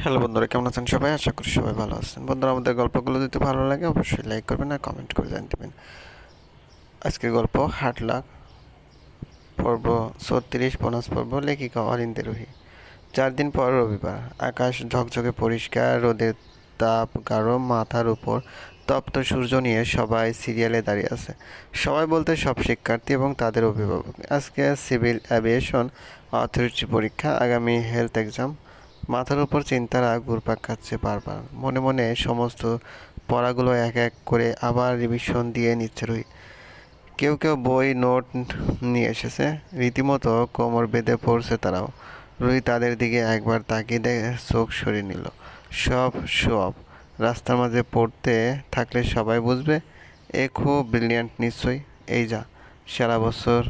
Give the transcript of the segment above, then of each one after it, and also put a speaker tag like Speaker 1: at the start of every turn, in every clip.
Speaker 1: Hello বন্ধুরা, কেমন আছেন সবাই? আশা করি সবাই ভালো আছেন। বন্ধুরা, আমাদের গল্পগুলো যদি ভালো লাগে, অবশ্যই লাইক করবেন আর কমেন্ট করে জানিয়ে দেবেন আজকের গল্প, হাট লাখ, পর্ব ছত্রিশ, বোনাস পর্ব, লেখিকা অরিন্দে চার দিন পর রবিবার, আকাশ ঝকঝকে পরিষ্কার, রোদের তাপ গাঢ়, মাথার উপর তপ্ত সূর্য নিয়ে সবাই সিরিয়ালে দাঁড়িয়ে আছে। সবাই বলতে সব শিক্ষার্থী এবং তাদের অভিভাবক। আজকে সিভিল অ্যাভিয়েশন অথরিটি পরীক্ষা, আগামী হেলথ এক্সাম মাথার উপর চিন্তারা ঘুরপাক খাচ্ছে বারবার। মনে মনে সমস্ত পড়াগুলো এক এক করে আবার রিভিশন দিয়ে নিচ্ছে রুই কেউ কেউ বই, নোট নিয়ে এসেছে। রীতিমতো কোমর বেঁধে পড়ছে তারাও। রুই তাদের দিকে একবার তাকিয়ে দেখে চোখ সরিয়ে নিল। সব সব রাস্তার মাঝে পড়তে থাকলে সবাই বুঝবে, এ খুব ব্রিলিয়ান্ট নিশ্চয়ই। এই যা, সারা বছর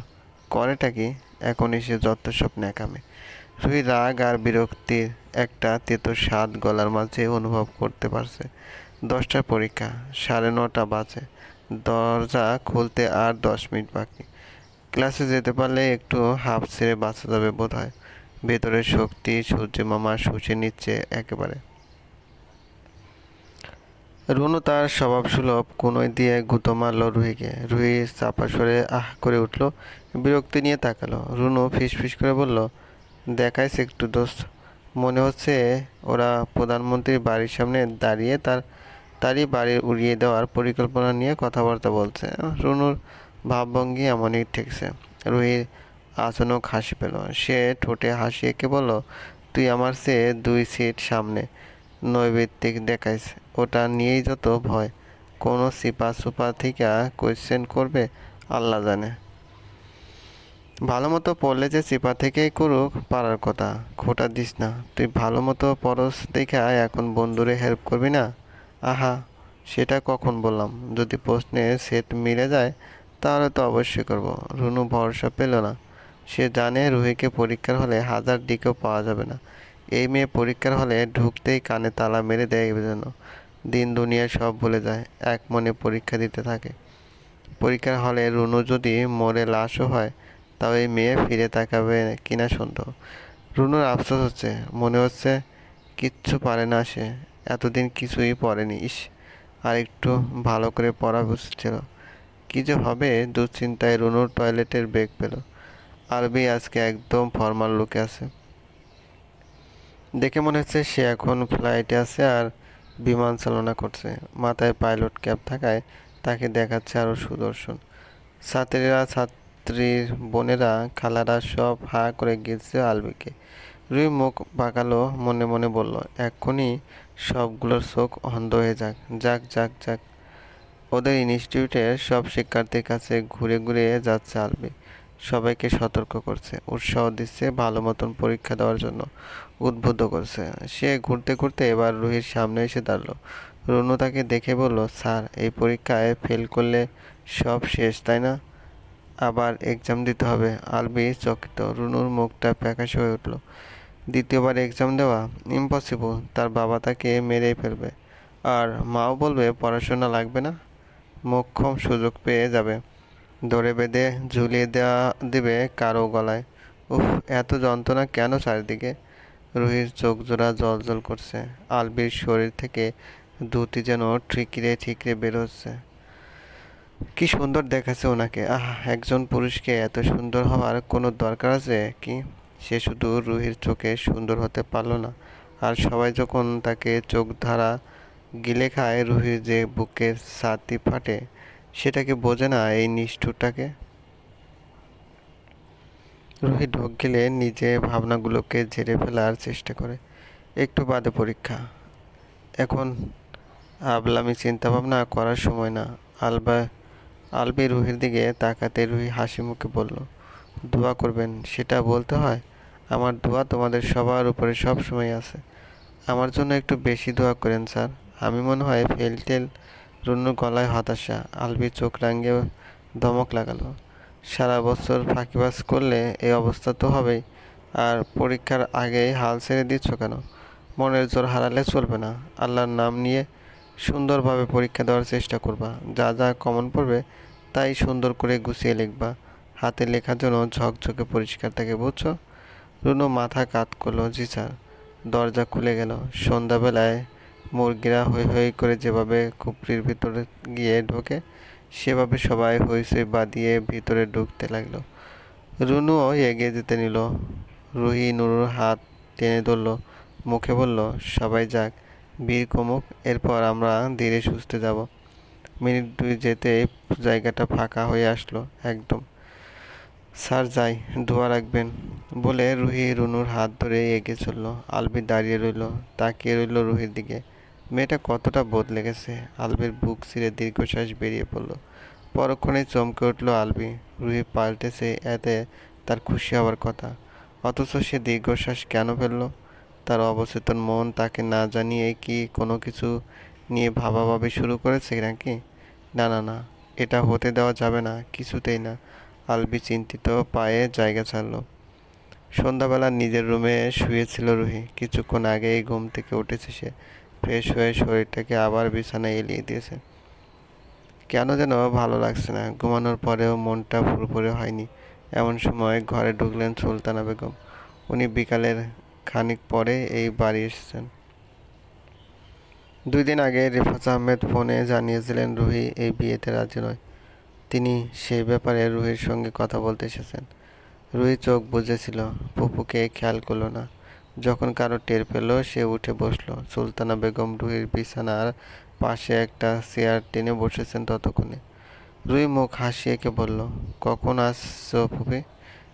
Speaker 1: করেটা কি? এখন এসে যত সব ন্যাকামে। রুই রাগ আর বিরক্তির একটা তেতো স্বাদ গলার মাঝে অনুভব করতে পারছে। দশটা পরীক্ষা, সাড়ে নটা বাজে। দরজা খুলতে আর দশ মিনিট বাকি। ক্লাসে যেতে পারলে একটু হাফ ছেড়ে বাঁচা যাবে বোধ হয় ভেতরের শক্তি, সূর্য মামা শুষে নিচ্ছে একেবারে। রুনু তার স্বভাব সুলভ, কোনোই দিয়ে গুঁতো মারল রুহিকে। রুহি চাপা সরে আহ করে উঠল, বিরক্তি নিয়ে তাকালো। রুনু ফিস ফিস করে বলল দেখাইছে একটু দোস্ত। মনে হচ্ছে ওরা প্রধানমন্ত্রীর বাড়ির সামনে দাঁড়িয়ে তার, তারই বাড়ি উড়িয়ে দেওয়ার পরিকল্পনা নিয়ে কথাবার্তা বলছে। রুনুর ভাবভঙ্গি এমনই ঠেকছে। রুহির আচনক হাসি পেল। সে ঠোঁটে হাসি এঁকে বলল, তুই আমার সে দুই সিট সামনে নৈবেত্তিক দেখাইস। ওটা নিয়েই যত ভয়। কোনো সিপা সুপা থেকে কোয়েশ্চেন করবে, আল্লাহ জানে। ভালো মতো পড়লে যে চিপা থেকেই করুক, পারার কথা। খোটা দিস না। তুই ভালো মতো পরশ দেখা এখন বন্ধুরে হেল্প করবি না? আহা, সেটা কখন বললাম? যদি প্রশ্নের সেট মিলে যায়, তাহলে তো অবশ্যই করব। রুনু ভরসা পেল না। সে জানে রুহিকে পরীক্ষার হলে হাজার দিকেও পাওয়া যাবে না। এই মেয়ে পরীক্ষার হলে ঢুকতেই কানে তালা মেরে দেয় যেন দিন দুনিয়া সব ভুলে যায়, এক মনে পরীক্ষা দিতে থাকে। পরীক্ষার হলে রুনু যদি মরে লাশও হয় তাও এই মেয়ে ফিরে তাকাবে কিনা সন্দেহ। রুনুর আফসোস হচ্ছে, মনে হচ্ছে কিচ্ছু পারে না সে। এতদিন কিছুই পড়েনি, ইস, আর একটু ভালো করে পড়া বুঝছিল কী যে হবে, দুশ্চিন্তায় রুনুর টয়লেটের বেগ পেল। আরবি আজকে একদম ফর্মাল লুকে আছে। দেখে মনে হচ্ছে সে এখন ফ্লাইটে আছে আর বিমান চালনা করছে। মাথায় পাইলট ক্যাপ থাকায় তাকে দেখাচ্ছে আরও সুদর্শন। ছাত্রীরা ছাত্রীর বোনেরা খালারা সব হা করে গেছে আলবিকে। রুই মুখ বাঁকালো মনে মনে বলল, এক্ষুনি সবগুলোর চোখ অন্ধ হয়ে যাক যাক যাক যাক। ওদের ইনস্টিটিউটের সব শিক্ষার্থীর কাছে ঘুরে ঘুরে যাচ্ছে আলবি। সবাইকে সতর্ক করছে, উৎসাহ দিচ্ছে ভালো মতন পরীক্ষা দেওয়ার জন্য, উদ্বুদ্ধ করছে। সে ঘুরতে ঘুরতে এবার রুহির সামনে এসে দাঁড়াল। রুনু তাকে দেখে বলল, স্যার, এই পরীক্ষায় ফেল করলে সব শেষ, তাই না? আবার এক্সাম দিতে হবে। আলবি চকিত, রুনুর মুখটা প্যাকাশ হয়ে উঠল। দ্বিতীয়বার এক্সাম দেওয়া ইম্পসিবল তার বাবা তাকে মেরেই ফেলবে। আর মাও বলবে, পড়াশোনা লাগবে না। মোক্ষম সুযোগ পেয়ে যাবে। ধরে বেঁধে ঝুলিয়ে দেওয়া দেবে কারও গলায়। উফ, এত যন্ত্রণা কেন চারিদিকে? রুহির চোখ জোড়া জল জল করছে। আলবির শরীর থেকে ধুতি যেন ঠিকরে ঠিকরে বের হচ্ছে। কি সুন্দর দেখাচ্ছে ওনাকে। আহ, একজন পুরুষকে এত সুন্দর হওয়ার কোনো দরকার আছে কি? সে শুধু রুহির চোখে সুন্দর হতে পারল না। আর সবাই যখন তাকে চোখ ধারা গিলে খায়, রুহির যে বুকের ছাতি ফাটে সেটাকে বোঝে না এই নিষ্ঠুরটাকে? রুহি ঢোক গেলে নিজে ভাবনাগুলোকে ঝেড়ে ফেলার চেষ্টা করে। একটু বাদে পরীক্ষা। এখন আবলামি চিন্তা ভাবনা করার সময় না। আলবা আলবি রুহির দিকে তাকাতে রুহি হাসি মুখে বলল, দোয়া করবেন, সেটা বলতে হয়? আমার দোয়া তোমাদের সবার উপরে সব সময় আছে। আমার জন্য একটু বেশি দোয়া করেন, স্যার। আমি মনে হয় ফেল টেল রুনুর গলায় হতাশা আলবি চোখ রাঙিয়ে ধমক লাগালো। সারা বছর ফাঁকিবাজ করলে এই অবস্থা তো হবেই, আর পরীক্ষার আগেই হাল ছেড়ে দিচ্ছ কেন? মনের জোর হারালে চলবে না। আল্লাহর নাম নিয়ে সুন্দরভাবে পরীক্ষা দেওয়ার চেষ্টা করবা। যা যা কমন পড়বে তাই সুন্দর করে গুছিয়ে লিখবা। হাতে লেখার জন্য ঝকঝকে পরিষ্কার থাকে, বুঝছ? রুনু মাথা কাত করল, জি স্যার। দরজা খুলে গেল। সন্ধ্যাবেলায় মুরগিরা হৈ হৈ করে যেভাবে কুপড়ির ভিতরে গিয়ে ঢোকে, সেভাবে সবাই হইচই বাঁধিয়ে ভিতরে ঢুকতে লাগল। রুনুও এগিয়ে যেতে নিল। রুহি নুরুর হাত টেনে ধরল। মুখে বলল, সবাই যাক, বীর কমুক, এরপর আমরা ধীরে সুস্থে যাব। মিনিট দুই যেতেই জায়গাটা ফাঁকা হয়ে আসলো, একদম। স্যার, যাই ধোয়া রাখবেন, বলে রুহি রুনুর হাত ধরে এগিয়ে চলল। আলবি দাঁড়িয়ে রইল, তাকিয়ে রইল রুহির দিকে। মেয়েটা কতটা বদলে গেছে আলবির বুক ছিঁড়ে দীর্ঘশ্বাস বেরিয়ে পড়ল। পরক্ষণে চমকে উঠল আলবি। রুহি পাল্টেছে এতে তার খুশি হওয়ার কথা। অথচ সে দীর্ঘশ্বাস কেন ফেলল? তার অবচেতন মন তাকে না জানিয়ে কি কোনো কিছু নিয়ে ভাবাভাবি শুরু করেছে নাকি? না না না, এটা হতে দেওয়া যাবে না, কিছুতেই না। আলবি চিন্তিত পায়ে জায়গা ছাড়ল। সন্ধ্যাবেলা নিজের রুমে শুয়েছিল রুহি। কিছুক্ষণ আগেই ঘুম থেকে উঠেছে সে। ফ্রেশ হয়ে শরীরটাকে আবার বিছানায় এলিয়ে দিয়েছে। কেন যেন ভালো লাগছে না। ঘুমানোর পরেও মনটা ফুরফুরে হয়নি। এমন সময় ঘরে ঢুকলেন সুলতানা বেগম। উনি বিকালের খানিক পরে এই বাড়ি এসেছেন। দুই দিন আগে রিফাত আহমেদ ফোনে জানিয়েছিলেন রুহি এই বিয়েতে রাজি নয়। তিনি সেই ব্যাপারে রুহির সঙ্গে কথা বলতে এসেছেন। রুহি চোখ বুঝেছিল পুপুকে খেয়াল করল না। যখন কারও টের পেল, সে উঠে বসল। সুলতানা বেগম রুহির বিছানার পাশে একটা চেয়ার টেনে বসেছেন ততক্ষণে। রুই মুখ হাসিয়ে এঁকে বলল, কখন আসছো ফুপি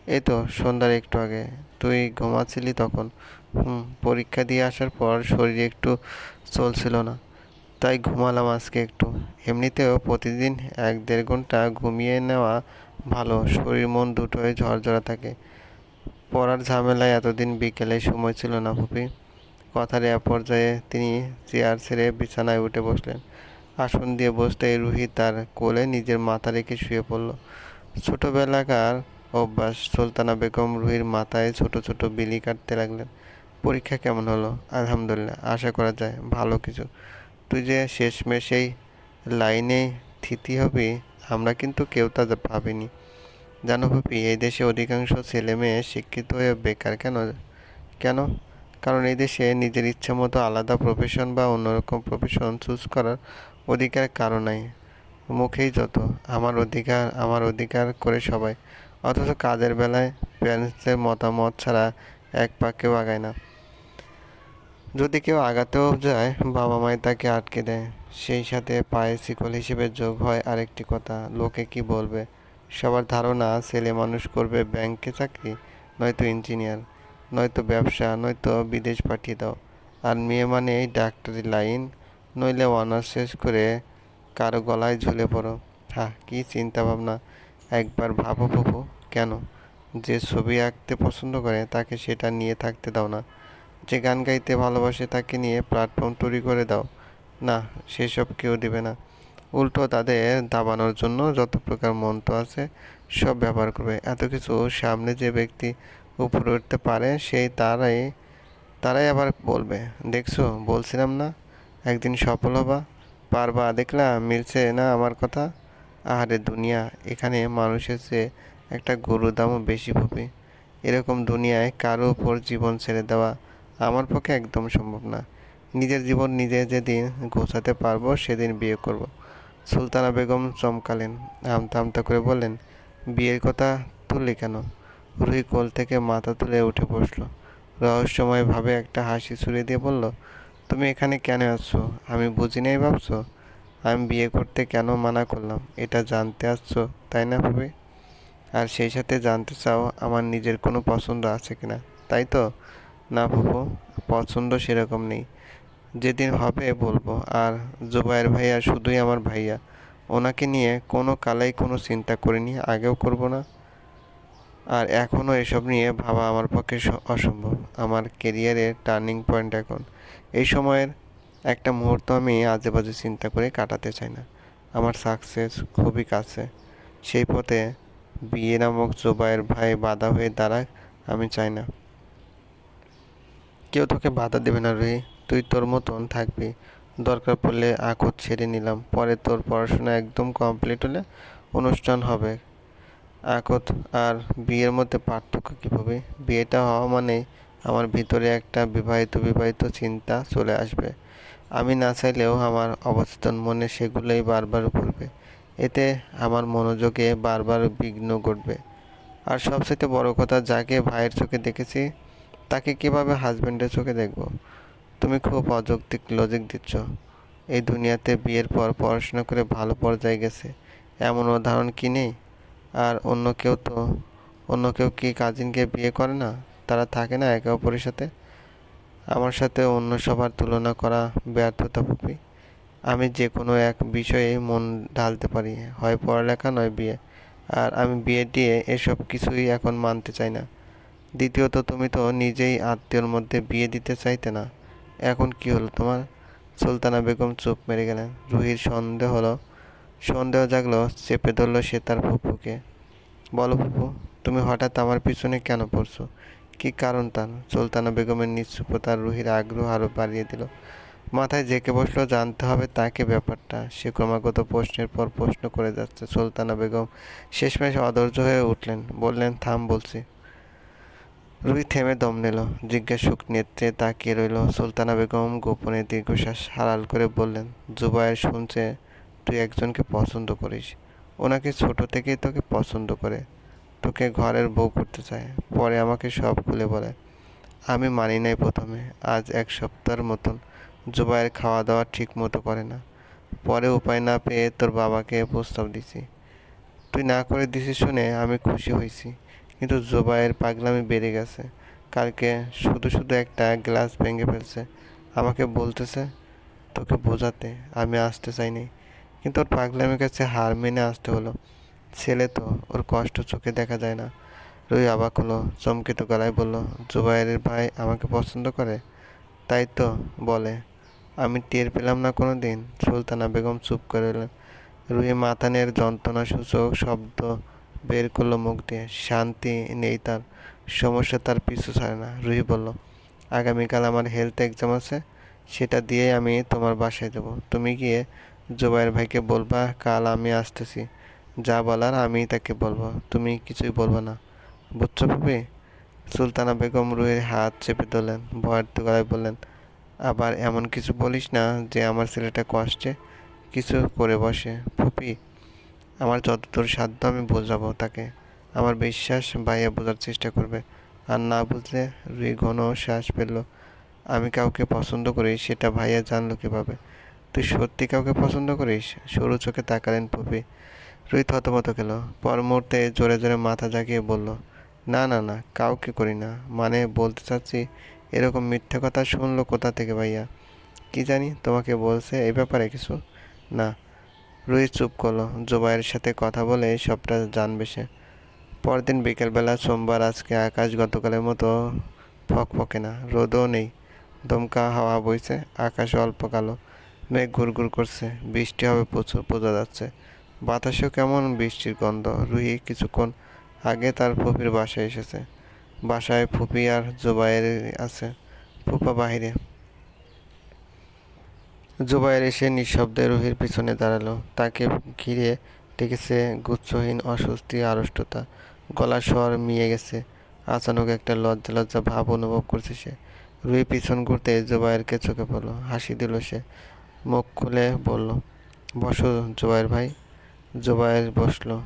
Speaker 1: এই তো, সন্ধ্যার একটু আগে। তুই ঘুমাচ্ছিলি তখন। হুম, পরীক্ষা দিয়ে আসার পর শরীরে একটু চলছিল না। তাই ঘুমালাম আজকে একটু। এমনিতেও প্রতিদিন এক দেড় ঘণ্টা ঘুমিয়ে নেওয়া ভালো। শরীর, মন দুটোই ঝরঝরা থাকে। পড়ার ঝামেলায় এতদিন বিকেলে সময় ছিল না ফুপি। কথার এ পর্যায়ে তিনি চেয়ার ছেড়ে বিছানায় উঠে বসলেন। আসন দিয়ে বসতে রুহি তার কোলে নিজের মাথা রেখে শুয়ে পড়ল। ছোটবেলাকার অভ্যাস, সুলতানা বেগম রুহির মাথায় ছোট ছোট বিলি কাটতে লাগলেন। পরীক্ষা কেমন হলো? আলহামদুলিল্লাহ, আশা করা যায় ভালো কিছু। তুই যে শেষমেশ এই লাইনে থিতি হবি, আমরা কিন্তু কেউ তা ভাবিনি। জানো ভাবি, এই দেশে অধিকাংশ ছেলে মেয়ে শিক্ষিত হয়ে বেকার কেন? কেন? কারণ এই দেশে নিজের ইচ্ছা মতো আলাদা প্রফেশন বা অন্যরকম প্রফেশন চুজ করার অধিকার কারও নাই। মুখেই যত, আমার অধিকার আমার অধিকার করে সবাই। অথচ কাজের বেলায় প্যারেন্টসদের মতামত ছাড়া এক পাকেও আগায় না। যদি কেউ আগাতেও যায় বাবা মাই তাকে আটকে দেয়। সেই সাথে পায়ে শিকল হিসেবে যোগ হয় আরেকটি কথা, লোকে কি বলবে? সবার ধারণা, ছেলে মানুষ করবে ব্যাংকে চাকরি, নয়তো ইঞ্জিনিয়ার নয়তো ব্যবসা, নয়তো বিদেশ পাঠিয়ে দাও। আর মেয়ে মানে এই ডাক্তারি লাইন, নইলে অনার্স শেষ করে কারও গলায় ঝুলে পড়ো। হ্যাঁ কী চিন্তা ভাবনা একবার ভাবো ভাবো কেন? যে ছবি আঁকতে পছন্দ করে, তাকে সেটা নিয়ে থাকতে দাও না। যে গান গাইতে ভালোবাসে, তাকে নিয়ে প্ল্যাটফর্ম তৈরি করে দাও। না, সেসব কেউ দেবে না। উল্টো তাদের দাবানোর জন্য যত প্রকার মন্ত্র আছে, সব ব্যবহার করবে। এত কিছু সামনে যে ব্যক্তি উপরে উঠতে পারে, সেই তারাই তারাই আবার বলবে, দেখছ, বলছিলাম না? একদিন সফল হবা। পারবা দেখলাম মিলছে না আমার কথা? আহারে দুনিয়া, এখানে মানুষের চেয়ে একটা গরুর দামও বেশি ভবি এরকম দুনিয়ায় কারও উপর জীবন ছেড়ে দেওয়া আমার পক্ষে একদম সম্ভব না। নিজের জীবন নিজে যেদিন গোছাতে পারব, সেদিন বিয়ে করব। সুলতানা বেগম চমকালেন আমতা আমতা করে বললেন, বিয়ের কথা তুললি কেন? রুহি কোল থেকে মাথা তুলে উঠে বসল। রহস্যময়ভাবে একটা হাসি ছুড়ে দিয়ে বলল, তুমি এখানে কেন আসছো? আমি বুঝি নাই ভাবছ? আমি বিয়ে করতে কেন মানা করলাম? এটা জানতে আসছো, তাই না ভাবে? আর সেই সাথে জানতে চাও, আমার নিজের কোনো পছন্দ আছে কিনা, তাই তো? না ফুপু পছন্দ সেরকম নেই। যেদিন হবে বলব, আর জুবাইর ভাইয়া শুধুই আমার ভাইয়া। ওনাকে নিয়ে কোনো কালেই কোনো চিন্তা করিনি, আগেও করব না। আর এখনও এসব নিয়ে ভাবা আমার পক্ষে অসম্ভব। আমার কেরিয়ারের টার্নিং পয়েন্ট এখন। এই সময়ের একটা মুহূর্ত আমি আজে বাজে চিন্তা করে কাটাতে চাই না। আমার সাকসেস খুবই কাছে। সেই পথে বিয়ে নামক জোবাইয়ের ভাই বাধা হয়ে দাঁড়াক আমি চাই না। কেউ তোকে বাধা দেবে না রে, তুই তোর মতন থাকবি। দরকার পড়লে আকত ছেড়ে নিলাম। পরে তোর পড়াশোনা একদম কমপ্লিট হলে অনুষ্ঠান হবে। আকত আর বিয়ের মধ্যে পার্থক্য কী হবে বিয়েটা হওয়া মানে আমার ভিতরে একটা বিবাহিত বিবাহিত চিন্তা চলে আসবে। আমি না চাইলেও আমার অবচেতন মনে সেগুলোই বারবার ঘুরবে। এতে আমার মনোযোগে বারবার বিঘ্ন ঘটবে। আর সবচেয়ে বড় কথা, যাকে ভাইয়ের চোখে দেখেছি, তাকে কীভাবে হাজব্যান্ডের চোখে দেখব? তুমি খুব অযৌক্তিক লজিক দিচ্ছ। এই দুনিয়াতে বিয়ের পর পড়াশোনা করে ভালো পর্যায়ে গেছে। এমন উদাহরণ কি নেই? আর অন্য কেউ তো, অন্য কেউ কি কাজিনকে বিয়ে করে না? তারা থাকে না একে অপরের সাথে। আমার সাথে অন্য সবার তুলনা করা ব্যর্থতা পুপি আমি যে কোনো এক বিষয়ে মন ঢালতে পারি, হয় পড়ালেখা নয় বিয়ে। আর আমি বিয়ে দিয়ে এসব কিছুই এখন মানতে চাই না। দ্বিতীয়ত, তুমি তো নিজেই আত্মীয়র মধ্যে বিয়ে দিতে চাইতে না। এখন কি হলো তোমার? সুলতানা বেগম চুপ মেরে গেলেন। রুহির সন্দেহ হলো, সন্দেহ জাগলো, চেপে ধরলো সে তার ফুপুকে। বলো ফুপু, তুমি হঠাৎ আমার পিছনে কেন পড়ছো? কি কারণ তার? সুলতানা বেগমের নিশ্চুপতা রুহির আগ্রহ আরও বাড়িয়ে দিল। মাথায় জেকে বসল, জানতে হবে তাকে ব্যাপারটা। সে ক্রমাগত প্রশ্নের পর প্রশ্ন করে যাচ্ছে। সুলতানা বেগম শেষমেশ অধৈর্য হয়ে উঠলেন। বললেন, থাম, বলছি। রুহি থেমে দম নিল। জিজ্ঞাসুক নেত্রে তাকিয়ে রইল। সুলতানা বেগম গোপনে দীর্ঘশ্বাস হারাল করে বললেন, জুবায়ের শুনছে, তুই একজনকে পছন্দ করিস। ওনাকে ছোট থেকেই তোকে পছন্দ করে। তোকে ঘরের বউ করতে চায়, পরে আমাকে সব খুলে বলে, আমি মানি নাই প্রথমে, আজ এক সপ্তাহের মতন জুবাইয়ের খাওয়া দাওয়া ঠিক মতো করে না। পরে উপায় না পেয়ে তোর বাবাকে প্রস্তাব দিছি। তুই না করে দিছিস শুনে আমি খুশি হয়েছি, কিন্তু জুবাইয়ের পাগলামি বেড়ে গেছে। কালকে শুধু শুধু একটা গ্লাস ভেঙে ফেলছে, আমাকে বলতেছে তোকে বোঝাতে, আমি আসতে চাইনি। কিন্তু ওর পাগলামির কাছে হার মেনে আসতে হলো। ছেলে তো, ওর কষ্ট চোখে দেখা যায় না। রুই অবাক হলো, চমকিত গলায় বলল, জুবাইরের ভাই আমাকে পছন্দ করে? তাই তো, বলে। আমি টের পেলাম না কোনো দিন সুলতানা বেগম চুপ করে এলেন রুই মাথানের যন্ত্রণা সূচক শব্দ বের করল মুখ দিয়ে, শান্তি নেই তার, সমস্যা তার পিছু ছাড়ে না। রুহি বলল, আগামীকাল আমার হেলথ এক্সাম আছে, সেটা দিয়ে আমি তোমার বাসায় দেবো তুমি গিয়ে জুবাইর ভাইকে বলবা, কাল আমি আসতেছি। যা বলার আমি তাকে বলব, তুমি কিছুই বলব না। বুঝছ ভাবি? সুলতানা বেগম রুহির হাত চেপে ধরলেন, ভয়ের গলায় বললেন, আবার এমন কিছু বলিস না যে আমার ছেলেটা কষ্টে কিছু করে বসে। ফুপি আমার যতদূর সাধ্য আমি বোঝাবো তাকে। আমার বিশ্বাস ভাইয়া বোঝার চেষ্টা করবে। আর না বুঝলে রুই ঘন শ্বাস পেল আমি কাউকে পছন্দ করি, সেটা ভাইয়া জানলো কীভাবে? তুই সত্যি কাউকে পছন্দ করিস? সরু চোখে তাকালেন পুপি রুই থতমত খেলো পর মুহূর্তে জোরে জোরে মাথা জাগিয়ে বলল, না না না, কাউকে করি না। মানে বলতে চাচ্ছি, এরকম মিথ্যে কথা শুনলো কোথা থেকে ভাইয়া? কি জানি, তোমাকে বলছে এই ব্যাপারে কিছু? না। রুই চুপ করল। জোবাইয়ের সাথে কথা বলে সবটা জানবে সে। পরদিন বিকেলবেলা সোমবার আজকে আকাশ গতকালের মতো ফকফকে না, রোদও নেই। দমকা হাওয়া বইছে আকাশ অল্প কালো। মেঘ ঘুরঘুর করছে, বৃষ্টি হবে প্রচুর, বোঝা যাচ্ছে। বাতাসেও কেমন বৃষ্টির গন্ধ। রুহি কিছুক্ষণ আগে তার ফুপির বাসায় এসেছে। বাসায় ফুপি আর জোবাইয়ের আছে ফুপা বাহিরে। জুবাইর এসে নিঃশব্দে রুহির পিছনে দাঁড়াল। তাকে ঘিরে ডেকেছে গুচ্ছহীন অস্বস্তি, আড়ষ্টতা। গলা স্বর মিয়ে গেছে। আচানক একটা লজ্জা লজ্জা ভাব অনুভব করছে সে। রুহি পিছন ঘুরতে জুবাইরকে চোখে পড়ল। হাসি দিল সে। মুখ খুলে বলল, বসো জুবাইর ভাই। জুবাইর বসল।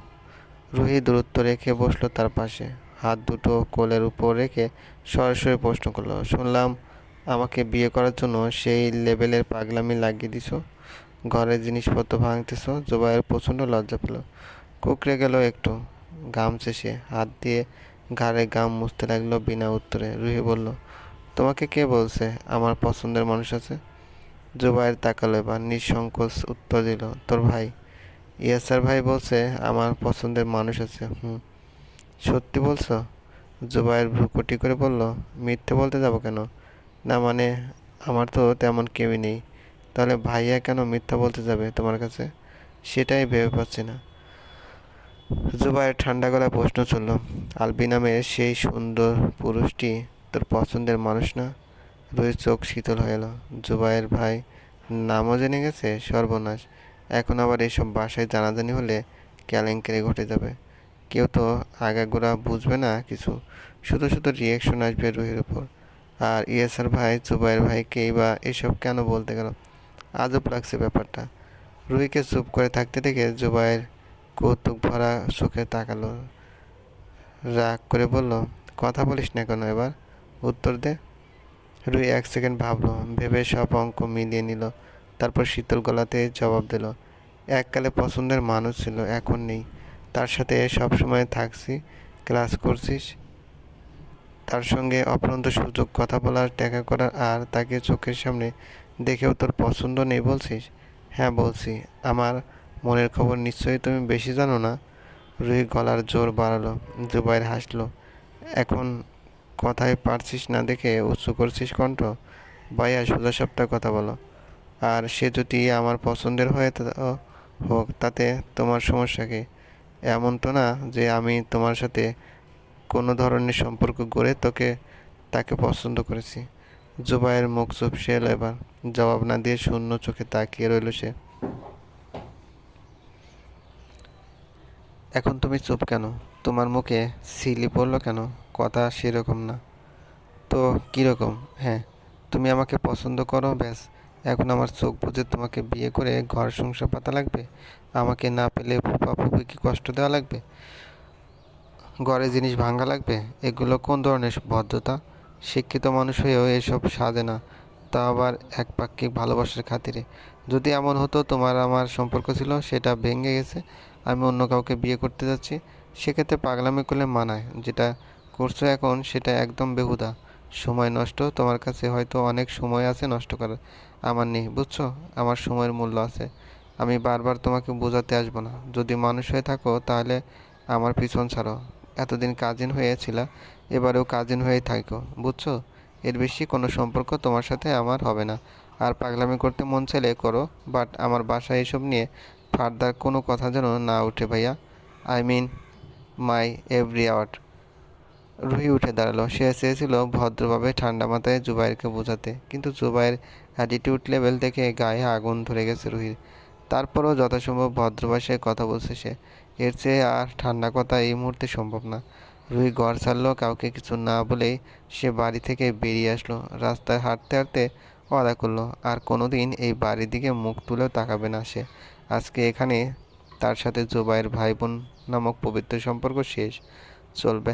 Speaker 1: রুহি দূরত্ব রেখে বসল তার পাশে। হাত দুটো কোলের উপর রেখে সরাসরি প্রশ্ন করল, শুনলাম আমাকে বিয়ে করার জন্য সেই লেভেলের পাগলামি লাগিয়ে দিছ। ঘরের জিনিসপত্র ভাঙতেছ। জোবাইয়ের প্রচণ্ড লজ্জা পেল। কুকড়ে গেল একটু। গামছে সে হাত দিয়ে ঘাড়ে গাম মুছতে লাগল বিনা উত্তরে। রুহি বলল, তোমাকে কে বলছে? আমার পছন্দের মানুষ আছে? জুবাইর তাকালো এবার, নিঃসংকোচ উত্তর দিল, তোর ভাই। ইয়াসার ভাই বলছে, আমার পছন্দের মানুষ আছে, হুম। সত্যি বলছো? জুবাইর ভ্রুকুটি করে বলল, মিথ্যে বলতে যাব কেন? না মানে আমার তো তেমন কেউই নেই। তাহলে ভাইয়া কেন মিথ্যা বলতে যাবে তোমার কাছে? সেটাই ভেবে পাচ্ছি না। জুবাইয়ের ঠান্ডা গলায় প্রশ্ন চলল, আলবি নামের সেই সুন্দর পুরুষটি তোর পছন্দের মানুষ না? দুই চোখ শীতল হয়ে এলো। জুবাইয়ের ভাই, নামও জেনে গেছে, সর্বনাশ। এখন আবার এইসব বাসায় জানাজানি হলে কেলেঙ্কারি ঘটে যাবে। কেউ তো আগাগোড়া বুঝবে না কিছু। শুধু শুধু রিয়েকশন আসবে রুহির উপর। আর ইয়াসার ভাই, জুবাইর ভাইকেই বা এসব কেন বলতে গেল? আজব লাগছে ব্যাপারটা। রুহিকে চুপ করে থাকতে দেখে জুবাইর কৌতুক ভরা চোখে তাকালো। রাগ করে বলল, কথা বলিস না কেন এবার? উত্তর দে। রুই এক সেকেন্ড ভাবলো, ভেবে সব অঙ্ক মিলিয়ে নিল। তারপর শীতল গলাতে জবাব দিল এককালে পছন্দের মানুষ ছিল, এখন নেই। তার সাথে সব সময় থাকছি, ক্লাস করছিস। তার সঙ্গে অপরন্ত সুযোগ কথা বলার, দেখা করার আর তাকে চোখের সামনে দেখেও তোর পছন্দ নেই বলছিস? হ্যাঁ বলছি। আমার মনের খবর নিশ্চয়ই তুমি বেশি জানো না? রুহি গলার জোর বাড়ালো, জুবাইর হাসলো। এখন কথায় পারছিস না দেখে উচ্চ করছিস কণ্ঠ? ভাইয়া সোজা সপ্তাহ কথা বলো। আর সে যদি আমার পছন্দের হয়ে তা- হোক, তাতে তোমার সমস্যা কি? এমন তো না যে আমি তোমার সাথে কোনো ধরনের সম্পর্ক গড়ে তোকে, তাকে পছন্দ করেছি। জুবাইয়ের মুখ চুপসে এলো এবার। জবাব না দিয়ে শূন্য চোখে তাকিয়ে রইল সে। এখন তুমি চুপ কেন? তোমার মুখে সিলি পড়ল কেন? কথা সেরকম না। তো কীরকম? হ্যাঁ তুমি আমাকে পছন্দ করো, ব্যাস। এখন আমার চোখ বুঝে তোমাকে বিয়ে করে ঘর সংসার পাতা লাগবে? আমাকে না পেলে ফুপা ফুপিকে কষ্ট দেওয়া লাগবে? ঘরে জিনিস ভাঙা লাগবে? এগুলো কোন ধরনের ভদ্রতা? শিক্ষিত মানুষ হয়েও এসব সাজে না। তা আবার একপাক্ষিক ভালোবাসার খাতিরে। যদি এমন হতো তোমার আমার সম্পর্ক ছিল, সেটা ভেঙে গেছে, আমি অন্য কাউকে বিয়ে করতে যাচ্ছি, সেক্ষেত্রে পাগলামি করলে মানায়। যেটা করছ এখন, সেটা একদম বেহুদা। সময় নষ্ট, তোমার কাছে হয়তো অনেক সময় আছে নষ্ট করার। আমার নেই, বুঝছ? আমার সময়ের মূল্য আছে। আমি বারবার তোমাকে বোঝাতে আসব না। যদি মানুষ হয়ে থাকো, তাহলে আমার পিছন ছাড়ো। এতদিন কাজিন হয়েছিল, এবারেও কাজিন হয়েই থাকো, বুঝছ? এর বেশি কোনো সম্পর্ক তোমার সাথে আমার হবে না। আর পাগলামি করতে মন চাইলে করো বাট আমার বাসায় এসব নিয়ে ফার্দার কোনো কথা যেন না উঠে ভাইয়া। I mean my every hour Ruhi উঠে দাঁড়াল। সে চেয়েছিল ভদ্রভাবে ঠান্ডা মাথায় জুবাইরকে বোঝাতে, কিন্তু জুবাইর অ্যাটিটিউড লেভেল দেখে গায়ে আগুন ধরে গেছে রুহির। তারপরও যথাসম্ভব ভদ্র ভাষায় কথা বলছে সে। এর চেয়ে আর ঠান্ডা কথা এই মুহূর্তে সম্ভব না। রুহি ঘর ছাড়লো কাউকে কিছু না বলেই সে বাড়ি থেকে বেরিয়ে আসলো। রাস্তায় হাঁটতে হাঁটতে ওয়াদা করল, আর কোনোদিন এই বাড়ির দিকে মুখ তুলেও তাকাবে না সে। আজকে এখানে তার সাথে জুবাইর ভাই বোন নামক পবিত্র সম্পর্ক শেষ। চলবে।